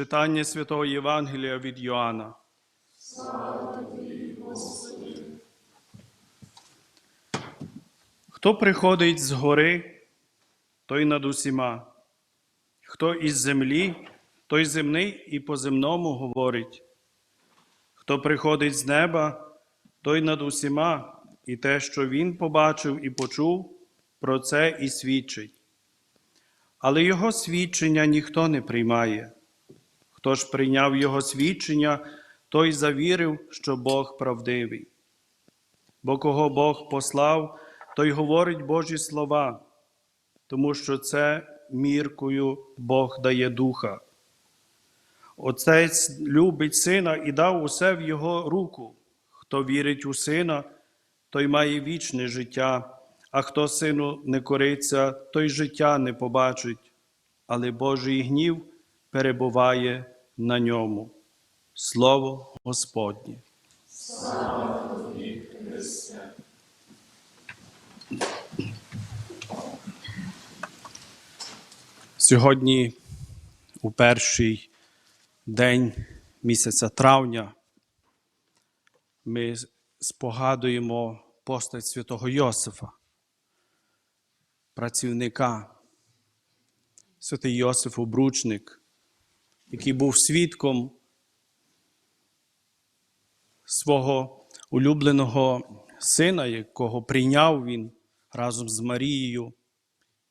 Читання Святого Євангелія від Йоанна. Хто приходить з гори, той над усіма. Хто із землі, той земний і по земному говорить. Хто приходить з неба, той над усіма, і те, що він побачив і почув, про це і свідчить. Але його свідчення ніхто не приймає. Хто ж прийняв його свідчення, той завірив, що Бог правдивий. Бо кого Бог послав, той говорить Божі слова, тому що це міркою Бог дає духа. Отець любить сина і дав усе в його руку. Хто вірить у сина, той має вічне життя, а хто сину не кориться, той життя не побачить, але Божий гнів перебуває на ньому. Слово Господнє. Сьогодні, у перший день місяця травня, ми спогадуємо постать святого Йосифа, працівника, святий Йосиф Обручник, який був свідком свого улюбленого сина, якого прийняв він разом з Марією.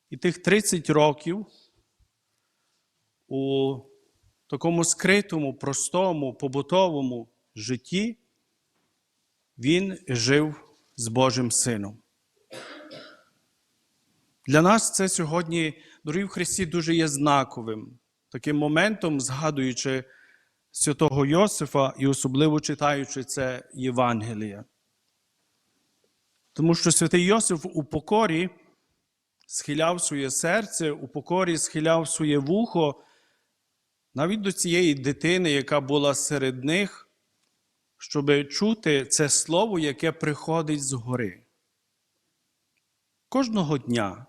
І тих 30 років у такому скритому, простому, побутовому житті він жив з Божим Сином. Для нас це сьогодні, дорогі в Христі, дуже є знаковим, таким моментом, згадуючи святого Йосифа і особливо читаючи це Євангеліє. Тому що святий Йосиф у покорі схиляв своє серце, у покорі схиляв своє вухо навіть до цієї дитини, яка була серед них, щоб чути це слово, яке приходить згори. Кожного дня,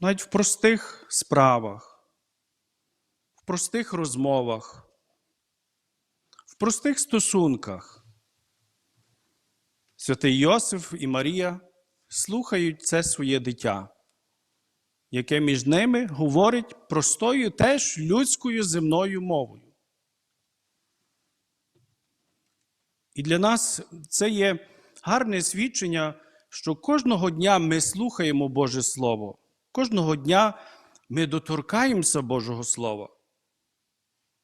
навіть в простих справах, в простих розмовах, в простих стосунках, святий Йосиф і Марія слухають це своє дитя, яке між ними говорить простою теж людською земною мовою. І для нас це є гарне свідчення, що кожного дня ми слухаємо Боже Слово, кожного дня ми доторкаємося Божого Слова.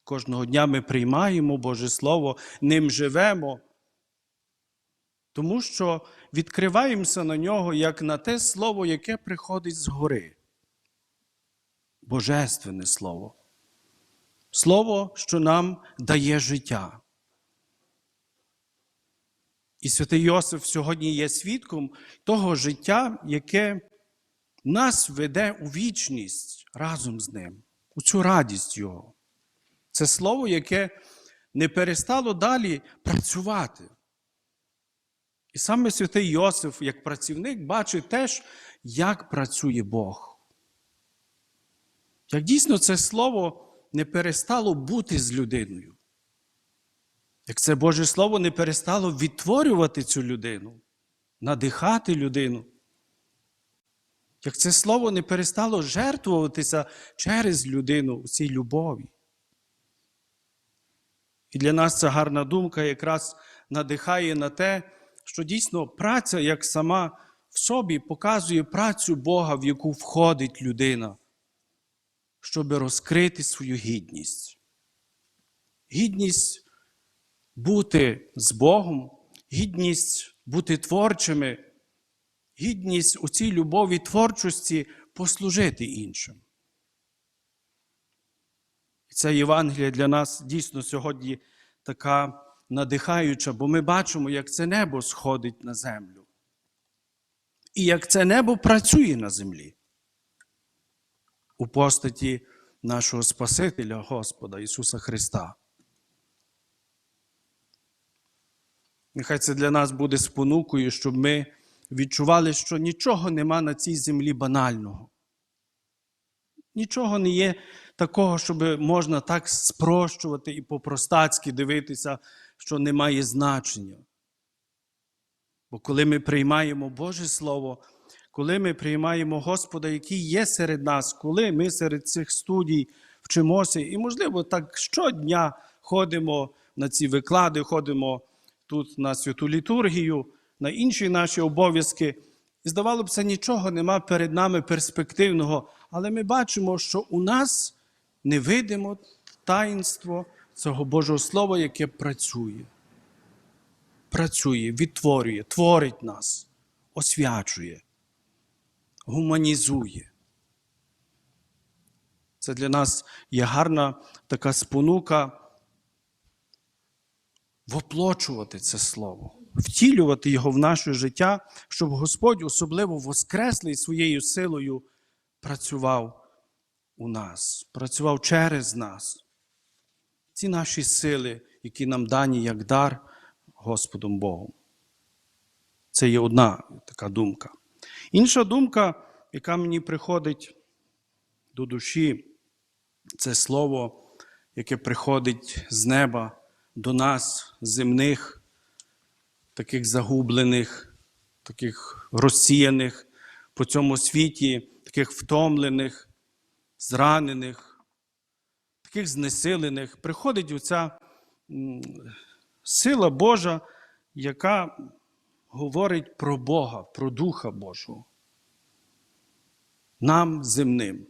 Кожного дня ми приймаємо Боже Слово, ним живемо, тому що відкриваємося на нього як на те слово, яке приходить згори. Божественне Слово. Слово, що нам дає життя. І святий Йосиф сьогодні є свідком того життя, яке нас веде у вічність разом з ним, у цю радість Його. Це слово, яке не перестало далі працювати. І саме святий Йосиф, як працівник, бачить теж, як працює Бог. Як дійсно це слово не перестало бути з людиною. Як це Боже Слово не перестало відтворювати цю людину, надихати людину. Як це слово не перестало жертвуватися через людину у цій любові. І для нас ця гарна думка якраз надихає на те, що дійсно праця, як сама в собі, показує працю Бога, в яку входить людина, щоб розкрити свою гідність. Гідність бути з Богом, гідність бути творчими, гідність у цій любові творчості послужити іншим. І ця Євангелія для нас дійсно сьогодні така надихаюча, бо ми бачимо, як це небо сходить на землю. І як це небо працює на землі у постаті нашого Спасителя Господа Ісуса Христа. Нехай це для нас буде спонукою, щоб ми відчували, що нічого нема на цій землі банального. Нічого не є такого, щоб можна так спрощувати і по-простацьки дивитися, що не має значення. Бо коли ми приймаємо Боже Слово, коли ми приймаємо Господа, який є серед нас, коли ми серед цих студій вчимося, і, можливо, так щодня ходимо на ці виклади, ходимо тут на святу літургію, на інші наші обов'язки. І здавало б нічого нема перед нами перспективного, але ми бачимо, що у нас невидимо таїнство цього Божого Слова, яке працює. Працює, відтворює, творить нас, освячує, гуманізує. Це для нас є гарна така спонука воплочувати це слово, втілювати його в наше життя, щоб Господь особливо воскреслий своєю силою працював у нас, працював через нас. Ці наші сили, які нам дані як дар Господом Богом. Це є одна така думка. Інша думка, яка мені приходить до душі, це слово, яке приходить з неба до нас, земних, таких загублених, таких розсіяних по цьому світі, таких втомлених, зранених, таких знесилених. Приходить оця сила Божа, яка говорить про Бога, про Духа Божого. Нам земним.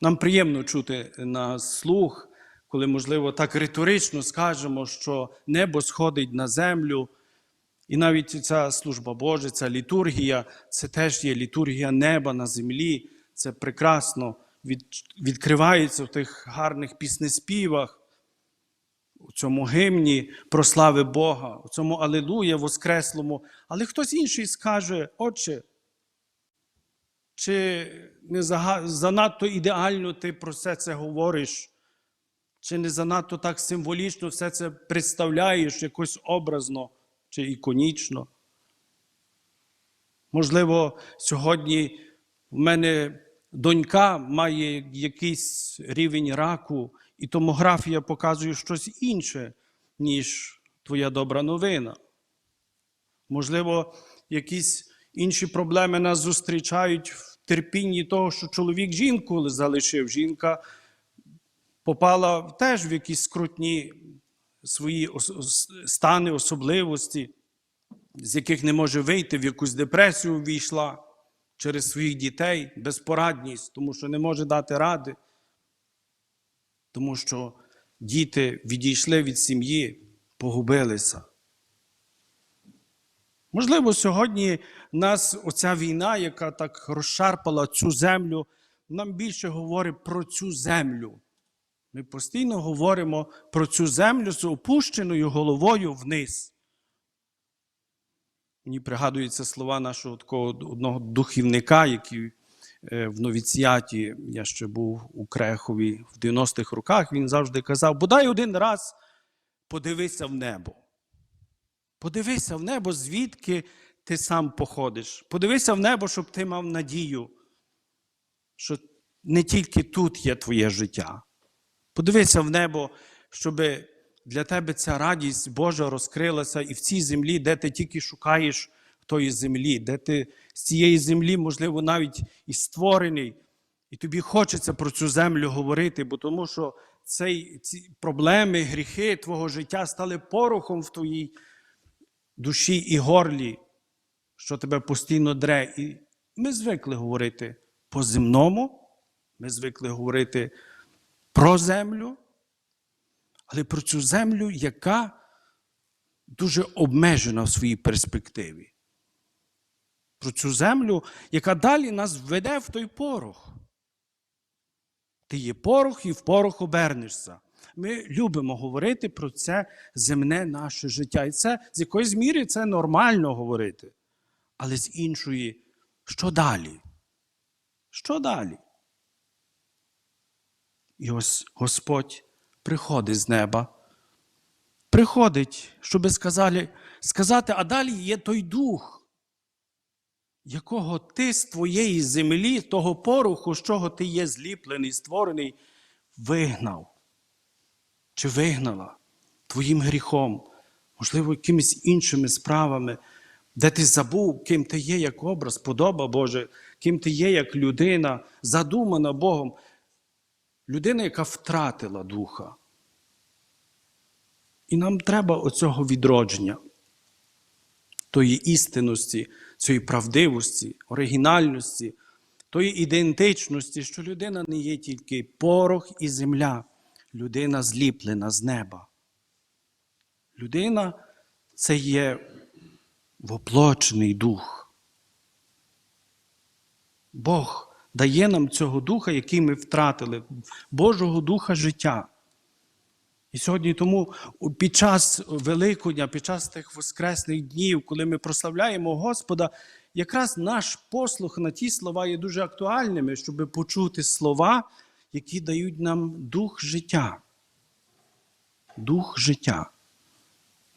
Нам приємно чути на слух, коли, можливо, так риторично скажемо, що небо сходить на землю. І навіть ця служба Божа, ця літургія, це теж є літургія неба на землі. Це прекрасно від, відкривається в тих гарних піснеспівах, у цьому гимні про слави Бога, у цьому Алелуя Воскреслому. Але хтось інший скаже, Отче, чи не занадто ідеально ти про все це говориш? Чи не занадто так символічно все це представляєш якось образно чи іконічно? Можливо, сьогодні в мене донька має якийсь рівень раку, і томографія показує щось інше, ніж твоя добра новина. Можливо, якісь інші проблеми нас зустрічають в терпінні того, що чоловік жінку залишив. Жінка попала теж в якісь скрутні свої стани, особливості, з яких не може вийти, в якусь депресію ввійшла через своїх дітей, безпорадність, тому що не може дати ради, тому що діти відійшли від сім'ї, погубилися. Можливо, сьогодні нас оця війна, яка так розшарпала цю землю, нам більше говорить про цю землю. Ми постійно говоримо про цю землю з опущеною головою вниз. Мені пригадуються слова нашого такого одного духівника, який е, в новіціаті, я ще був у Крехові в 90-х роках, він завжди казав: бодай один раз подивися в небо. Подивися в небо, звідки ти сам походиш. Подивися в небо, щоб ти мав надію, що не тільки тут є твоє життя. Подивися в небо, щоб для тебе ця радість Божа розкрилася і в цій землі, де ти тільки шукаєш тої землі, де ти з цієї землі, можливо, навіть і створений, і тобі хочеться про цю землю говорити, бо тому що цей, ці проблеми, гріхи твого життя стали порохом в твоїй душі і горлі, що тебе постійно дре. І ми звикли говорити по-земному, ми звикли говорити про землю, але про цю землю, яка дуже обмежена в своїй перспективі. Про цю землю, яка далі нас введе в той порох. Ти є порох і в порох обернешся. Ми любимо говорити про це земне наше життя. І це з якоїсь міри це нормально говорити. Але з іншої, що далі? Що далі? І ось Господь приходить з неба, приходить, щоб сказали, сказати, а далі є той дух. якого ти з твоєї землі, того пороху, з чого ти є зліплений, створений, вигнав чи вигнала твоїм гріхом, можливо, якимись іншими справами, де ти забув, ким ти є як образ, подоба Боже, ким ти є як людина, задумана Богом. Людина, яка втратила духа. І нам треба оцього відродження, тої істинності, цієї правдивості, оригінальності, тої ідентичності, що людина не є тільки порох і земля, людина зліплена з неба. Людина це є воплочений дух. Бог дає нам цього духа, який ми втратили, Божого духа життя. І сьогодні тому під час Великодня, під час тих воскресних днів, коли ми прославляємо Господа, якраз наш послух на ті слова є дуже актуальними, щоб почути слова, які дають нам дух життя. Дух життя.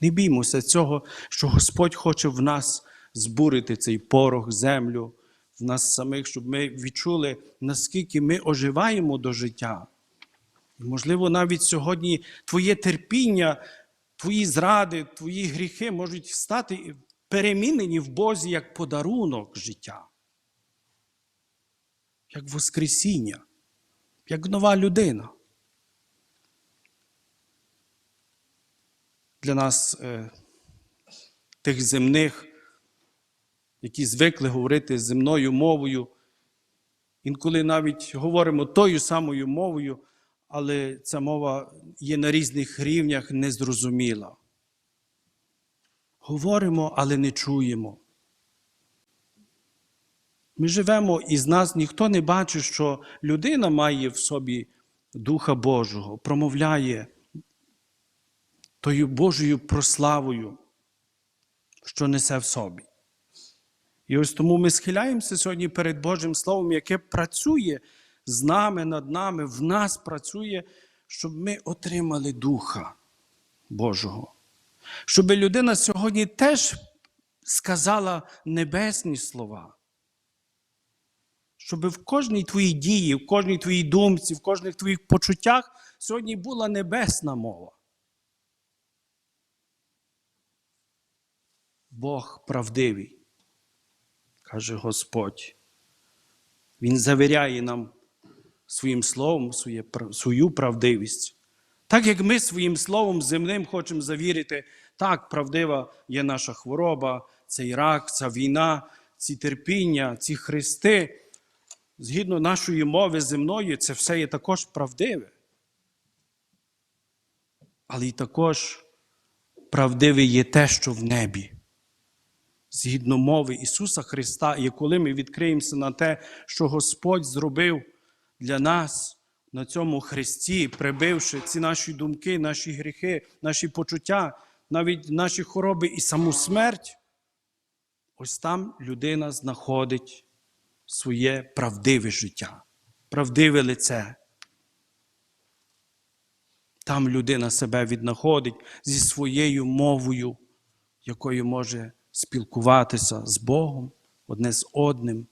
Не біймося цього, що Господь хоче в нас збурити цей порох, землю, в нас самих, щоб ми відчули, наскільки ми оживаємо до життя. Можливо, навіть сьогодні твоє терпіння, твої зради, твої гріхи можуть стати перемінені в Бозі як подарунок життя, як Воскресіння, як нова людина. Для нас, е, тих земних, які звикли говорити земною мовою, інколи навіть говоримо тою самою мовою, але ця мова є на різних рівнях незрозуміла. Говоримо, але не чуємо. Ми живемо і з нас ніхто не бачить, що людина має в собі Духа Божого, промовляє тою Божою прославою, що несе в собі. І ось тому ми схиляємося сьогодні перед Божим Словом, яке працює з нами, над нами, в нас працює, щоб ми отримали Духа Божого. Щоб людина сьогодні теж сказала небесні слова. Щоб в кожній твоїй дії, в кожній твоїй думці, в кожних твоїх почуттях сьогодні була небесна мова. Бог правдивий, каже Господь. Він завіряє нам своїм словом своє, свою правдивість. Так як ми своїм словом земним хочемо завірити, так правдива є наша хвороба, цей рак, ця війна, ці терпіння, ці хрести. Згідно нашої мови земної, це все є також правдиве. Але й також правдиве є те, що в небі. Згідно мови Ісуса Христа, і коли ми відкриємося на те, що Господь зробив для нас на цьому Христі, прибивши ці наші думки, наші гріхи, наші почуття, навіть наші хвороби і саму смерть, ось там людина знаходить своє правдиве життя, правдиве лице. Там людина себе віднаходить зі своєю мовою, якою може спілкуватися з Богом одне з одним,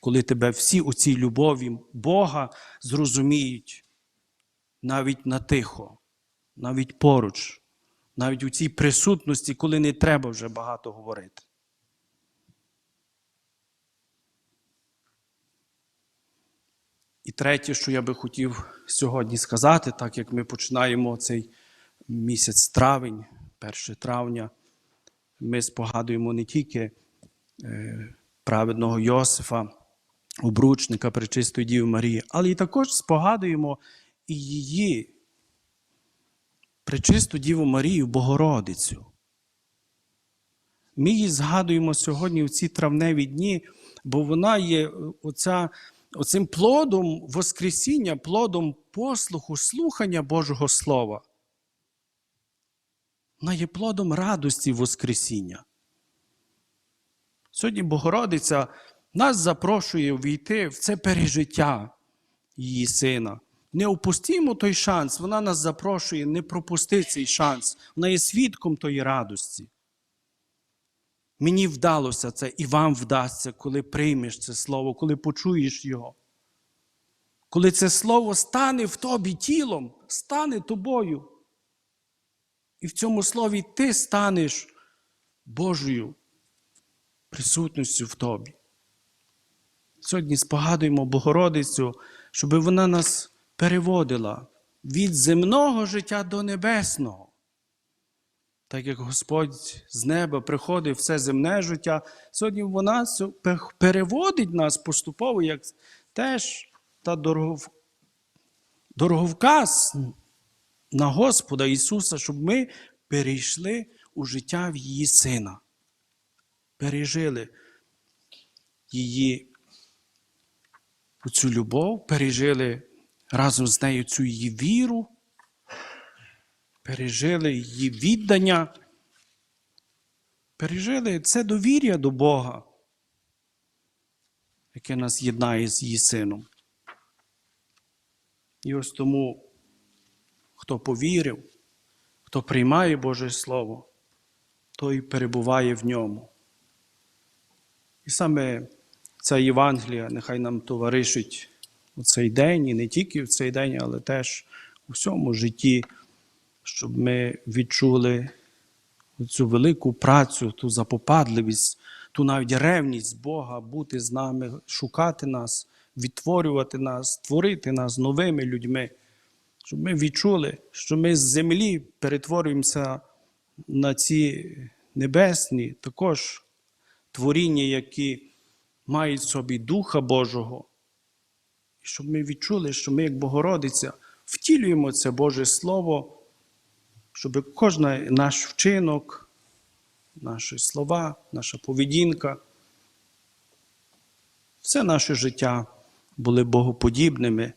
коли тебе всі у цій любові Бога зрозуміють навіть на тихо, навіть поруч, навіть у цій присутності, коли не треба вже багато говорити. І третє, що я би хотів сьогодні сказати, так як ми починаємо цей місяць травень, 1 травня, ми спогадуємо не тільки е, праведного Йосифа, обручника Пречистої Діви Марії, але й також спогадуємо і її Пречисту Діву Марію Богородицю. Ми її згадуємо сьогодні в ці травневі дні, бо вона є оця, оцим плодом Воскресіння, плодом послуху, слухання Божого Слова. Вона є плодом радості Воскресіння. Сьогодні Богородиця нас запрошує війти в це пережиття її сина. Не опустімо той шанс, вона нас запрошує, не пропусти цей шанс. Вона є свідком тої радості. Мені вдалося це, і вам вдасться, коли приймеш це слово, коли почуєш його. Коли це слово стане в тобі тілом, стане тобою. І в цьому слові ти станеш Божою присутністю в тобі. Сьогодні спогадуємо Богородицю, щоб вона нас переводила від земного життя до небесного. Так як Господь з неба приходить в це земне життя, сьогодні вона переводить нас поступово, як теж та дороговказ на Господа Ісуса, щоб ми перейшли у життя в її Сина. Пережили її цю любов, пережили разом з нею цю її віру, пережили її віддання, пережили це довір'я до Бога, яке нас єднає з її сином. І ось тому, хто повірив, хто приймає Боже Слово, той перебуває в ньому. І саме ця Євангелія нехай нам товаришить у цей день, і не тільки в цей день, але теж у всьому житті, щоб ми відчули цю велику працю, ту запопадливість, ту навіть ревність Бога бути з нами, шукати нас, відтворювати нас, творити нас новими людьми, щоб ми відчули, що ми з землі перетворюємося на ці небесні також творіння, які мають в собі Духа Божого. І щоб ми відчули, що ми, як Богородиця, втілюємо це Боже Слово, щоб кожен наш вчинок, наші слова, наша поведінка, все наше життя були богоподібними,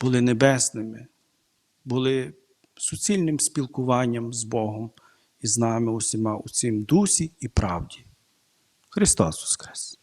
були небесними, були суцільним спілкуванням з Богом і з нами усіма у цім дусі і правді. Христос Воскрес!